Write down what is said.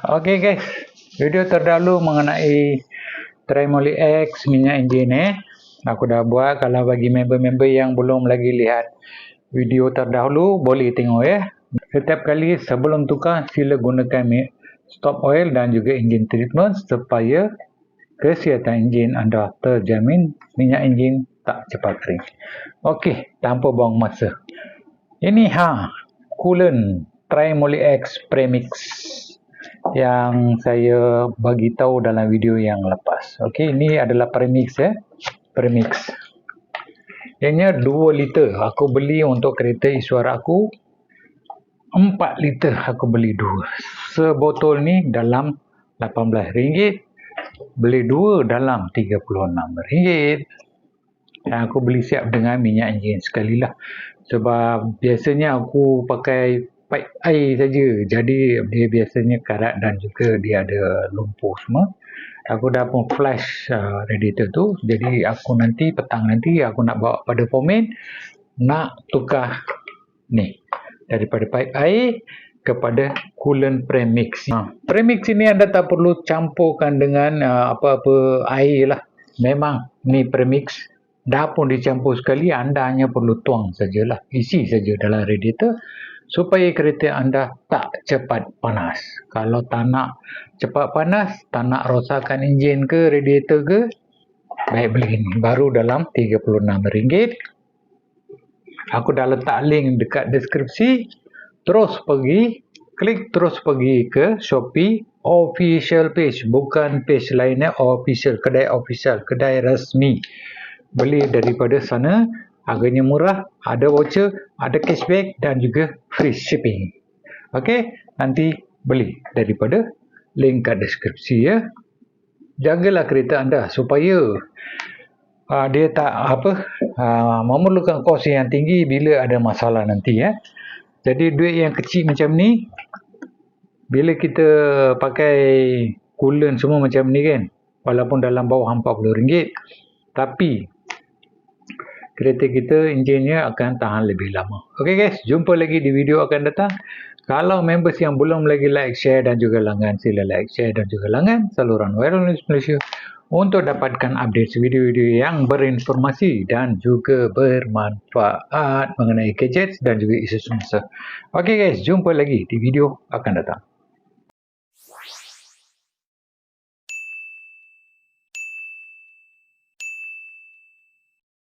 Okey guys, video terdahulu mengenai Tremoli X minyak enjin eh. Aku dah buat kalau bagi member-member yang belum lagi lihat video terdahulu boleh tengok ya. Setiap kali sebelum tukar sila gunakan stop oil dan juga engine treatment supaya kesihatan enjin anda terjamin minyak enjin tak cepat kering. Okey, tanpa buang masa. Ini ha coolant Tremoli X Premix yang saya bagi tahu dalam video yang lepas. Okey, ini adalah premix ya. Premix. Ianya 2 liter. Aku beli untuk kereta Iswara aku 4 liter aku beli dua. Sebotol ni dalam RM18. Beli dua dalam RM36. Dan aku beli siap dengan minyak enjin sekali lah. Sebab biasanya aku pakai pipe air saja. Jadi dia biasanya karat dan juga dia ada lumpur semua. Aku dah pun flash uh, radiator tu. Jadi aku nanti petang nanti aku nak bawa pada foreman nak tukar ni daripada pipe air kepada coolant premix. Ha. Premix ini anda tak perlu campurkan dengan uh, apa-apa air lah. Memang ni premix dah pun dicampur sekali anda hanya perlu tuang sajalah. Isi saja dalam radiator supaya kereta anda tak cepat panas. Kalau tak nak cepat panas, tak nak rosakkan enjin ke radiator ke, baik beli ini. Baru dalam RM36. Aku dah letak link dekat deskripsi. Terus pergi, klik terus pergi ke Shopee official page. Bukan page lainnya, official. Kedai official, kedai resmi. Beli daripada sana, harganya murah, ada voucher, ada cashback dan juga free shipping. Okey, nanti beli daripada link kat deskripsi ya. Jagalah kereta anda supaya uh, dia tak apa uh, memerlukan kos yang tinggi bila ada masalah nanti ya. Jadi duit yang kecil macam ni bila kita pakai coolant semua macam ni kan walaupun dalam bawah RM40 tapi kereta kita enjinnya akan tahan lebih lama. Okey guys, jumpa lagi di video akan datang. Kalau members yang belum lagi like, share dan juga langgan, sila like, share dan juga langgan saluran Viral News Malaysia untuk dapatkan update video-video yang berinformasi dan juga bermanfaat mengenai gadgets dan juga isu semasa. Okey guys, jumpa lagi di video akan datang.